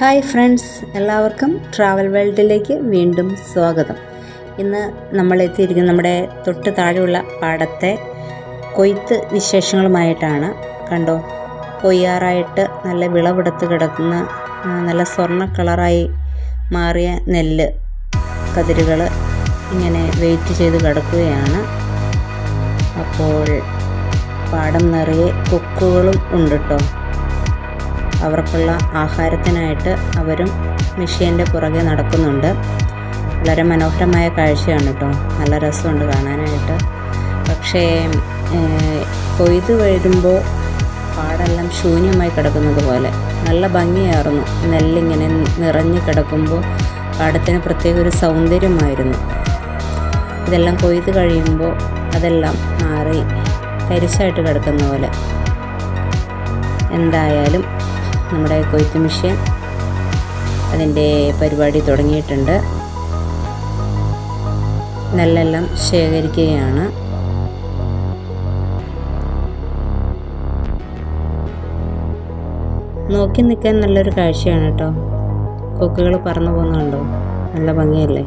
Hi friends എല്ലാവർക്കും travel വേൾഡിലേക്ക് വീണ്ടും സ്വാഗതം. ഇന്ന് നമ്മൾ എത്തിയിരിക്കുന്ന നമ്മുടെ തൊട്ട് താഴെയുള്ള പാടത്തെ കൊയ്ത്ത് വിശേഷങ്ങളുമായിട്ടാണ് കണ്ടോ? കൊയ്യാറായിട്ട് നല്ല വിളവെടുത്ത് കിടക്കുന്ന നല്ല സ്വർണ കളറായി മാറിയ നെല്ല് കതിരുകൾ ഇങ്ങനെ വെയിറ്റ് ചെയ്ത് കിടക്കുകയാണ്. അപ്പോൾ പാടം നിറയെ കൊക്കുകളും ഉണ്ട് കേട്ടോ അവർക്കുള്ള ആഹാരത്തിനായിട്ട് അവരും മെഷീന്റെ പുറകെ നടക്കുന്നുണ്ട്. വളരെ മനോഹരമായ കാഴ്ചയാണ് കേട്ടോ നല്ല രസമുണ്ട് കാണാനായിട്ട്. പക്ഷേ കൊയ്ത് വരുമ്പോൾ പാടെല്ലാം ശൂന്യമായി കിടക്കുന്നത് പോലെ. നല്ല ഭംഗിയായിരുന്നു. നെല്ലിങ്ങനെ നിറഞ്ഞു കിടക്കുമ്പോൾ പാടത്തിന് പ്രത്യേക ഒരു സൗന്ദര്യമായിരുന്നു. ഇതെല്ലാം കൊയ്ത് കഴിയുമ്പോൾ അതെല്ലാം മാറി തരിശായിട്ട് കിടക്കുന്ന പോലെ. എന്തായാലും നമ്മുടെ കൊയ്ത്ത് മെഷീൻ അതിന്റെ പരിപാടി തുടങ്ങിയിട്ടുണ്ട്. നെല്ലെല്ലാം ശേഖരിക്കുകയാണ്. നോക്കി നിൽക്കാൻ നല്ലൊരു കാഴ്ചയാണ് കേട്ടോ. കൊക്കുകൾ പറന്നു പോകുന്നുണ്ടോ നല്ല ഭംഗിയല്ലേ?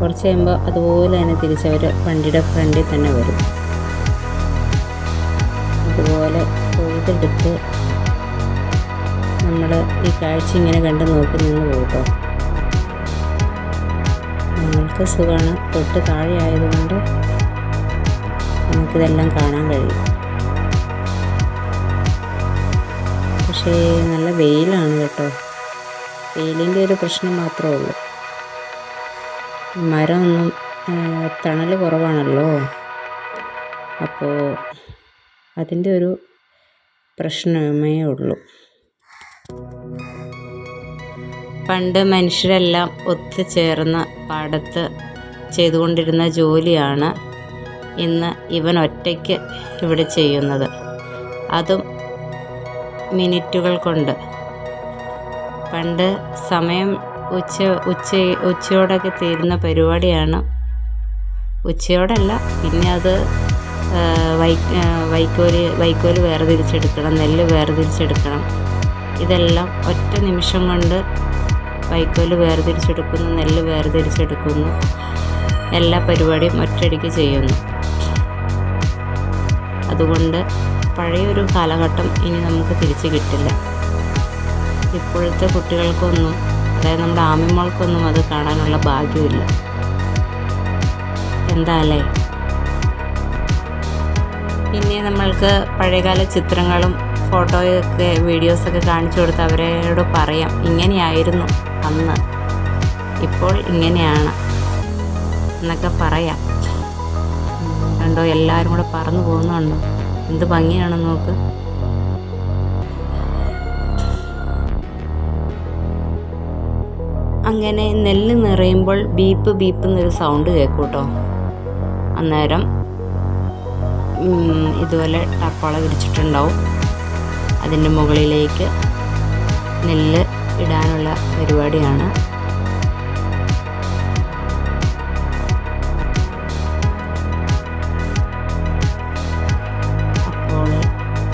കുറച്ച് കഴിയുമ്പോൾ അതുപോലെ തന്നെ തിരിച്ചവർ വണ്ടിയുടെ ഫ്രണ്ടിൽ തന്നെ വരും. അതുപോലെ കൊയ്തെടുത്ത് നമ്മൾ ഈ കാഴ്ച ഇങ്ങനെ കണ്ട് നോക്കി നിന്ന് പോകട്ടോ നമ്മൾക്ക് സുഖമാണ്. തൊട്ട് താഴെ ആയതുകൊണ്ട് നമുക്കിതെല്ലാം കാണാൻ കഴിയും. പക്ഷേ നല്ല വെയിലാണ് കേട്ടോ. വെയിലിന്റെ ഒരു പ്രശ്നം മാത്രമേ ഉള്ളൂ. മരമൊന്നും തണൽ കുറവാണല്ലോ. അപ്പോൾ അതിന്റെ ഒരു പ്രശ്നമേ ഉള്ളൂ. പണ്ട് മനുഷ്യരെല്ലാം ഒത്തുചേർന്ന് പാടത്ത് ചെയ്തുകൊണ്ടിരുന്ന ജോലിയാണ് ഇന്ന് ഇവൻ ഒറ്റയ്ക്ക് ഇവിടെ ചെയ്യുന്നത്. അതും മിനിറ്റുകൾ കൊണ്ട്. പണ്ട് സമയം ഉച്ച ഉച്ച ഉച്ചയോടൊക്കെ തീരുന്ന പരിപാടിയാണ്. ഉച്ചയോടല്ല പിന്നെ അത് വൈ വൈക്കോൽ വൈക്കോൽ വേർതിരിച്ചെടുക്കണം നെല്ല് വേർതിരിച്ചെടുക്കണം. ഇതെല്ലാം ഒറ്റ നിമിഷം കൊണ്ട് വൈക്കോൽ വേർതിരിച്ചെടുക്കുന്നു നെല്ല് വേർതിരിച്ചെടുക്കുന്നു എല്ലാ പരിപാടിയും ഒറ്റയടിക്ക് ചെയ്യുന്നു. അതുകൊണ്ട് പഴയൊരു കാലഘട്ടം ഇനി നമുക്ക് തിരിച്ചു കിട്ടില്ല. ഇപ്പോഴത്തെ കുട്ടികൾക്കൊന്നും അതായത് നമ്മുടെ ആമിമോൾക്കൊന്നും അത് കാണാനുള്ള ഭാഗ്യമില്ല എന്താ അല്ലേ? പിന്നെ നമ്മൾക്ക് പഴയകാല ചിത്രങ്ങളും ഫോട്ടോയൊക്കെ വീഡിയോസൊക്കെ കാണിച്ചു കൊടുത്ത് അവരോട് പറയാം. ഇങ്ങനെയായിരുന്നു അന്ന്. ഇപ്പോൾ ഇങ്ങനെയാണ് എന്നൊക്കെ പറയാം. കണ്ടോ എല്ലാവരും കൂടെ പറന്നു പോകുന്നുണ്ടോ? എന്ത് ഭംഗിയാണെന്ന് നോക്ക്. അങ്ങനെ നെല്ല് നിറയുമ്പോൾ ബീപ്പ് ബീപ്പ് എന്നൊരു സൗണ്ട് കേൾക്കൂട്ടോ. അന്നേരം ഇതുപോലെ ടപ്പോള വിരിച്ചിട്ടുണ്ടാവും. അതിന്റെ മുകളിലേക്ക് നെല്ല് ഇടാനുള്ള പരിപാടിയാണ്. അപ്പോൾ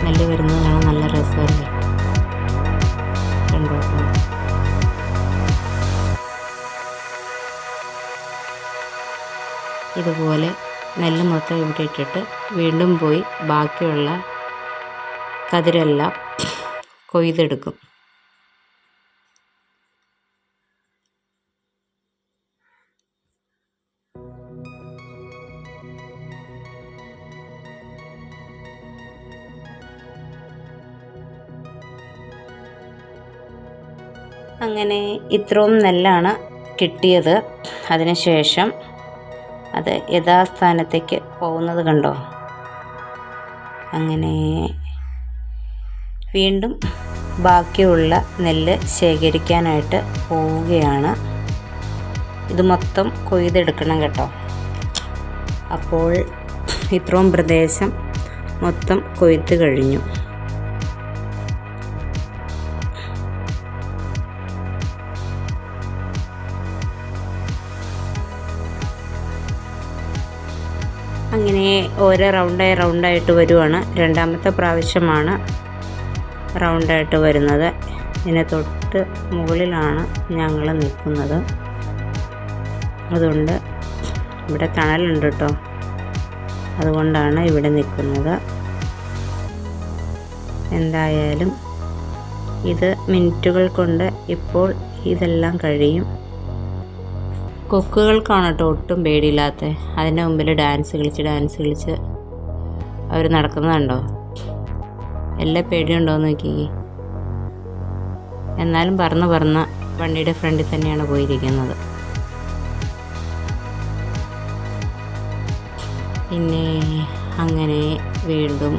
നെല്ല് വരുന്നത് കാണാൻ നല്ല രസമല്ലേ ഇതുപോലെ നെല്ല് മൊത്തം ഇവിടെ ഇട്ടിട്ട് വീണ്ടും പോയി ബാക്കിയുള്ള കതിരെല്ലാം കൊയ്തെടുക്കും. അങ്ങനെ ഇത്രയും നെല്ലാണ് കിട്ടിയത്. അതിനുശേഷം അത് യഥാസ്ഥാനത്തേക്ക് പോകുന്നത് കണ്ടോ? അങ്ങനെ വീണ്ടും ബാക്കിയുള്ള നെല്ല് ശേഖരിക്കാനായിട്ട് പോവുകയാണ്. ഇത് മൊത്തം കൊയ്തെടുക്കണം കേട്ടോ. അപ്പോൾ ഇത്രയും പ്രദേശം മൊത്തം കൊയ്ത്ത് കഴിഞ്ഞു. അങ്ങനെ ഓരോ റൗണ്ടായി റൗണ്ടായിട്ട് വരുവാണ്. രണ്ടാമത്തെ പ്രാവശ്യമാണ് റൗണ്ടായിട്ട് വരുന്നത്. ഇതിന് തൊട്ട് മുകളിലാണ് ഞങ്ങൾ നിൽക്കുന്നത്. അതുകൊണ്ട് ഇവിടെ തണലുണ്ട് കേട്ടോ അതുകൊണ്ടാണ് ഇവിടെ നിൽക്കുന്നത്. എന്തായാലും ഇത് മിനിറ്റുകൾ കൊണ്ട് ഇപ്പോൾ ഇതെല്ലാം കഴിയും. കൊക്കുകൾക്കാണ് കേട്ടോ ഒട്ടും പേടിയില്ലാത്ത. അതിന്റെ മുമ്പിൽ ഡാൻസ് കളിച്ച് ഡാൻസ് കളിച്ച് അവർ നടക്കുന്നതുണ്ടോ? എല്ലാ പേടിയുണ്ടോയെന്ന് നോക്കി എന്നാലും പറന്ന് പറന്ന് വണ്ടിയുടെ ഫ്രണ്ടിൽ തന്നെയാണ് പോയിരിക്കുന്നത്. പിന്നെ അങ്ങനെ വീണ്ടും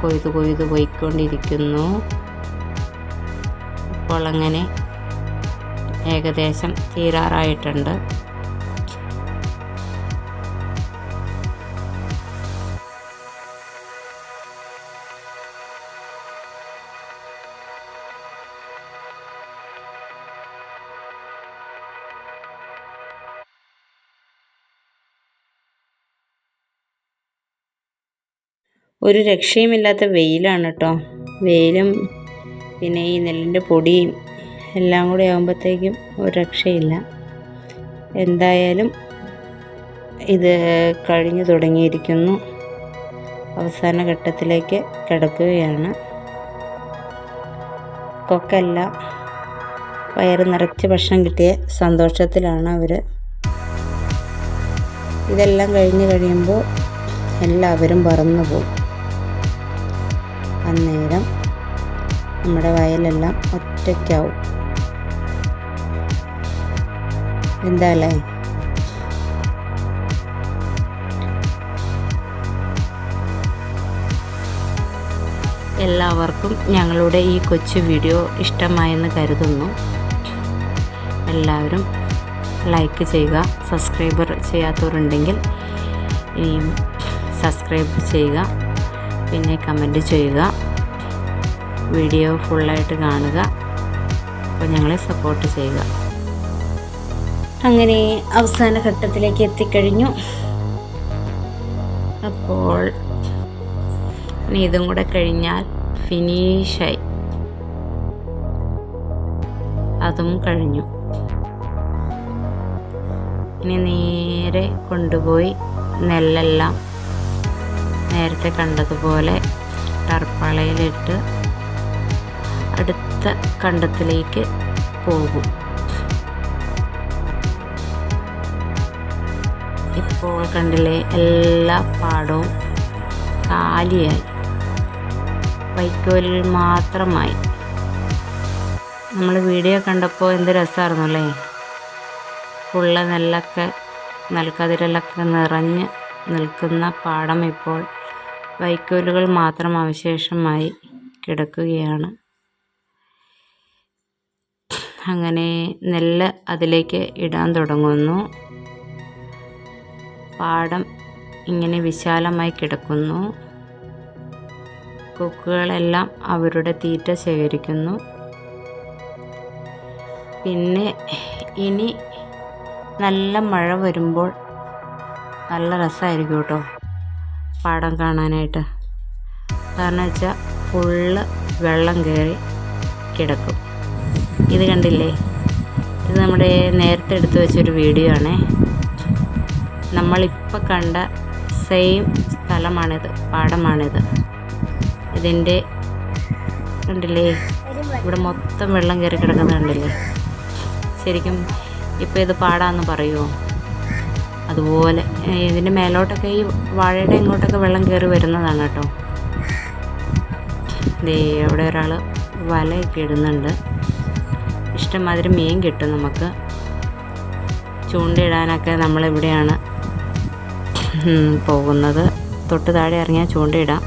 കൊയ്ത് കൊയ്ത് പോയിക്കൊണ്ടിരിക്കുന്നു. അപ്പോൾ അങ്ങനെ ഏകദേശം തീരാറായിട്ടുണ്ട്. ഒരു രക്ഷയുമില്ലാത്ത വെയിലാണ് കേട്ടോ വെയിലും പിന്നെ ഈ നെല്ലിന്റെ പൊടിയും എല്ലാം കൂടി ആകുമ്പോഴത്തേക്കും ഒരു രക്ഷയില്ല. എന്തായാലും ഇത് കഴിഞ്ഞു തുടങ്ങിയിരിക്കുന്നു. അവസാന ഘട്ടത്തിലേക്ക് കിടക്കുകയാണ്. കൊക്കല്ല വയറ് നിറച്ച് ഭക്ഷണം കിട്ടിയ സന്തോഷത്തിലാണ് അവർ ഇതെല്ലാം കഴിഞ്ഞ് കഴിയുമ്പോൾ എല്ലാവരും പറന്നു പോകും അന്നേരം നമ്മുടെ വയലെല്ലാം ഒറ്റയ്ക്കാവും. എന്താ അല്ലേ എല്ലാവർക്കും ഞങ്ങളുടെ ഈ കൊച്ചു വീഡിയോ ഇഷ്ടമായെന്ന് കരുതുന്നു. എല്ലാവരും ലൈക്ക് ചെയ്യുക സബ്സ്ക്രൈബർ ചെയ്യാത്തവരുണ്ടെങ്കിൽ സബ്സ്ക്രൈബ് ചെയ്യുക. പിന്നെ കമന്റ് ചെയ്യുക. വീഡിയോ ഫുള്ളായിട്ട് കാണുക. അപ്പോൾ ഞങ്ങളെ സപ്പോർട്ട് ചെയ്യുക. അങ്ങനെ അവസാന ഘട്ടത്തിലേക്ക് എത്തിക്കഴിഞ്ഞു. അപ്പോൾ ഇനി ഇതും കൂടെ കഴിഞ്ഞാൽ ഫിനിഷായി അതും കഴിഞ്ഞു. ഇനി നേരെ കൊണ്ടുപോയി നെല്ലെല്ലാം നേരത്തെ കണ്ടതുപോലെ ടർപ്പളയിലിട്ട് അടുത്ത കണ്ടത്തിലേക്ക് പോകും. ഇപ്പോൾ കണ്ടിലെ എല്ലാ പാടവും കാലിയായി. വൈക്കോലിൽ മാത്രമായി. നമ്മൾ വീഡിയോ കണ്ടപ്പോൾ എന്ത് രസമായിരുന്നു അല്ലേ? ഫുള്ള് നെല്ലൊക്കെ നെൽക്കതിരലൊക്കെ നിറഞ്ഞ് നിൽക്കുന്ന പാടം ഇപ്പോൾ വൈക്കോലുകൾ മാത്രം അവശേഷമായി കിടക്കുകയാണ്. അങ്ങനെ നെല്ല് അതിലേക്ക് ഇടാൻ തുടങ്ങുന്നു. പാടം ഇങ്ങനെ വിശാലമായി കിടക്കുന്നു. കൊക്കുകളെല്ലാം അവരുടെ തീറ്റ ശേഖരിക്കുന്നു. പിന്നെ ഇനി നല്ല മഴ വരുമ്പോൾ നല്ല രസമായിരിക്കും കേട്ടോ. പാടം കാണാനായിട്ട്. കാരണം വെച്ചാൽ ഫുള്ള് വെള്ളം കയറി കിടക്കും. ഇത് കണ്ടില്ലേ? ഇത് നമ്മുടെ നേരത്തെ എടുത്തു വെച്ചൊരു വീഡിയോ ആണേ. നമ്മളിപ്പോൾ കണ്ട സെയിം സ്ഥലമാണിത് പാടമാണിത്. ഇതിന്റെ കണ്ടില്ലേ? ഇവിടെ മൊത്തം വെള്ളം കയറി കിടക്കുന്നത് കണ്ടില്ലേ? ശരിക്കും ഇപ്പോൾ ഇത് പാടാന്ന് പറയുമോ അതുപോലെ ഇതിന്റെ മേലോട്ടൊക്കെ ഈ വാഴയുടെ ഇങ്ങോട്ടൊക്കെ വെള്ളം കയറി വരുന്നതാണ് കേട്ടോ. അവിടെ ഒരാൾ വലയൊക്കെ ഇടുന്നുണ്ട്. ഇഷ്ടംമാതിരി മീൻ കിട്ടും നമുക്ക്. ചൂണ്ടയിടാനൊക്കെ നമ്മളിവിടെയാണ് പോകുന്നത്. തൊട്ട് താഴെ ഇറങ്ങിയാൽ ചൂണ്ടയിടാം.